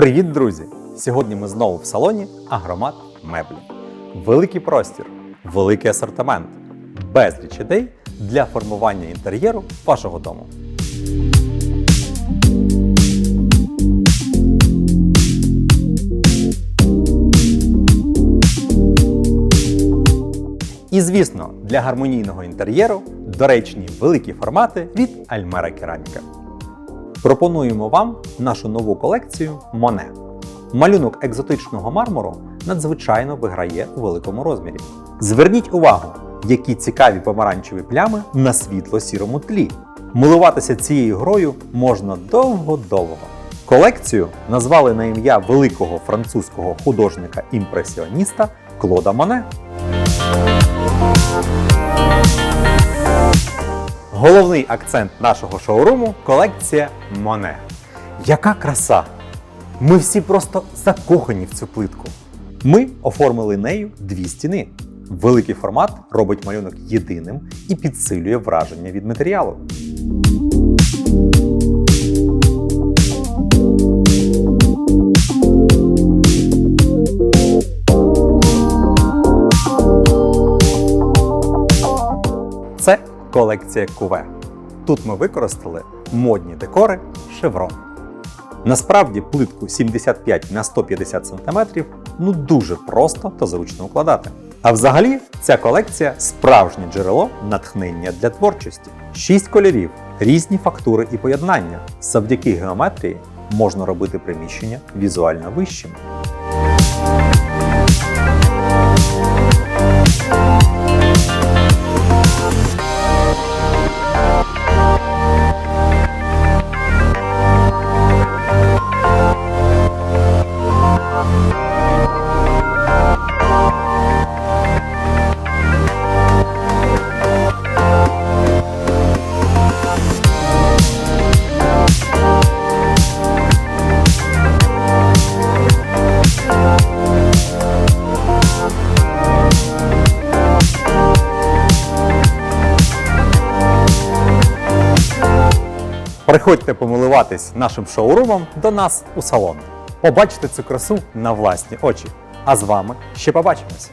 Привіт, друзі! Сьогодні ми знову в салоні Агромат Меблі. Великий простір, великий асортимент, безліч ідей для формування інтер'єру вашого дому. І звісно, для гармонійного інтер'єру доречні великі формати від Альмера Кераміка. Пропонуємо вам нашу нову колекцію Моне. Малюнок екзотичного мармуру надзвичайно виграє у великому розмірі. Зверніть увагу, які цікаві помаранчеві плями на світло-сірому тлі. Милуватися цією грою можна довго-довго. Колекцію назвали на ім'я великого французького художника-імпресіоніста Клода Моне. Головний акцент нашого шоуруму колекція Моне. Яка краса! Ми всі просто закохані в цю плитку. Ми оформили нею дві стіни. Великий формат робить малюнок єдиним і підсилює враження від матеріалу. Це колекція Куве. Тут ми використали модні декори Chevron. Насправді плитку 75 на 150 см ну дуже просто та зручно укладати. А взагалі, ця колекція справжнє джерело натхнення для творчості. Шість кольорів, різні фактури і поєднання. Завдяки геометрії можна робити приміщення візуально вищими. Приходьте помилуватись нашим шоурумом до нас у салон. Побачите цю красу на власні очі. А з вами ще побачимось!